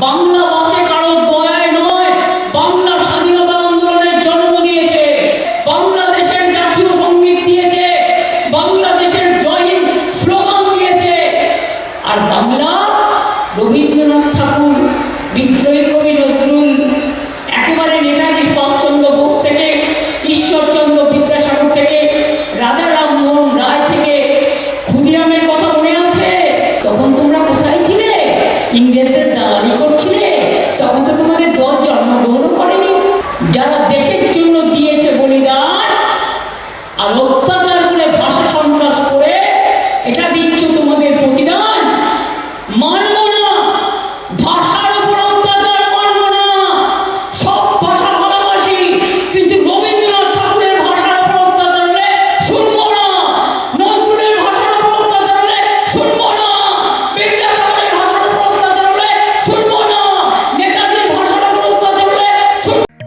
বাংলা ভাষায় কারও দয়ায় নয়। বাংলা স্বাধীনতা আন্দোলনের জন্ম দিয়েছে। বাংলাদেশের জাতীয় সংগীত দিয়েছে। বাংলাদেশের জয় স্লোগান দিয়েছে। আর বাংলা রবীন্দ্রনাথ ঠাকুর, বিদ্রোহী কবি নজরুল, একেবারে নেতাজি সুভাষচন্দ্র বোস থেকে, ঈশ্বরচন্দ্র বিদ্যাসাগর থেকে, রাজা রামমোহন রায় থেকে ক্ষুদিরামের কথা মনে আছে? তখন তোমরা কোথায় ছিলে? ইংরেজদের দালালি করছিলে, তখন তো তোমাদের দল জন্মগ্রহণ করেনি। যারা দেশের জন্য দিয়েছে বলিদান আর অত্যাচার করে ভাষা সন্ত্রাস করে, এটা দিচ্ছ তোমাদের প্রতিদান? Yeah.